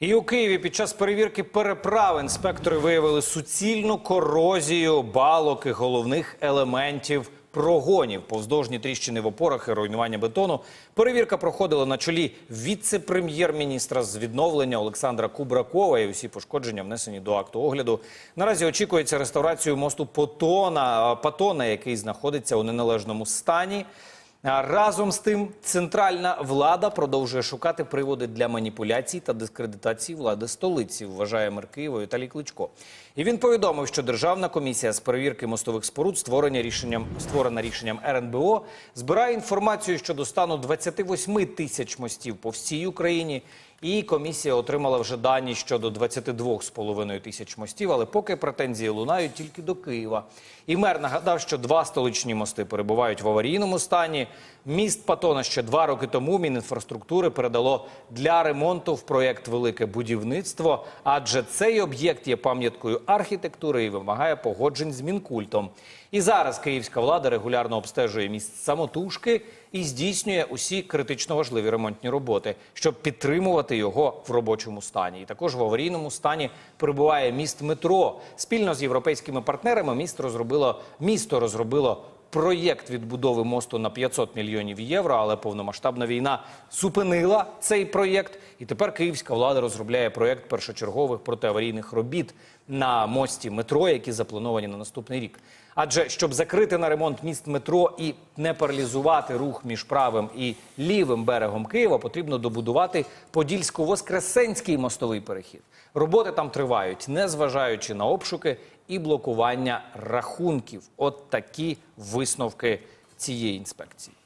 І у Києві під час перевірки переправ інспектори виявили суцільну корозію балок і головних елементів прогонів, повздовжні тріщини в опорах і руйнування бетону. Перевірка проходила на чолі віце-прем'єр-міністра з відновлення Олександра Кубракова. І усі пошкодження внесені до акту огляду. Наразі очікується реставрацію мосту Потона, Патона, який знаходиться у неналежному стані. Разом з тим, центральна влада продовжує шукати приводи для маніпуляцій та дискредитації влади столиці, вважає мер Києва Віталій Кличко. І він повідомив, що Державна комісія з перевірки мостових споруд, створення рішенням, створена рішенням РНБО, збирає інформацію щодо стану 28 тисяч мостів по всій Україні. І комісія отримала вже дані щодо 22,5 тисяч мостів, але поки претензії лунають тільки до Києва. І мер нагадав, що два столичні мости перебувають в аварійному стані. Міст Патона ще два роки тому Мінінфраструктури передало для ремонту в проєкт Велике будівництво, адже цей об'єкт є пам'яткою архітектури і вимагає погоджень з Мінкультом. І зараз київська влада регулярно обстежує міст самотужки і здійснює усі критично важливі ремонтні роботи, щоб підтримувати його в робочому стані. І також в аварійному стані перебуває міст метро. Спільно з європейськими партнерами міст розробило місто розробило. Проєкт відбудови мосту на 500 мільйонів євро, але повномасштабна війна зупинила цей проєкт. І тепер київська влада розробляє проєкт першочергових протиаварійних робіт на мості метро, які заплановані на наступний рік. Адже щоб закрити на ремонт міст метро і не паралізувати рух між правим і лівим берегом Києва, потрібно добудувати Подільсько-Воскресенський мостовий перехід. Роботи там тривають, незважаючи на обшуки і блокування рахунків. От такі висновки цієї інспекції.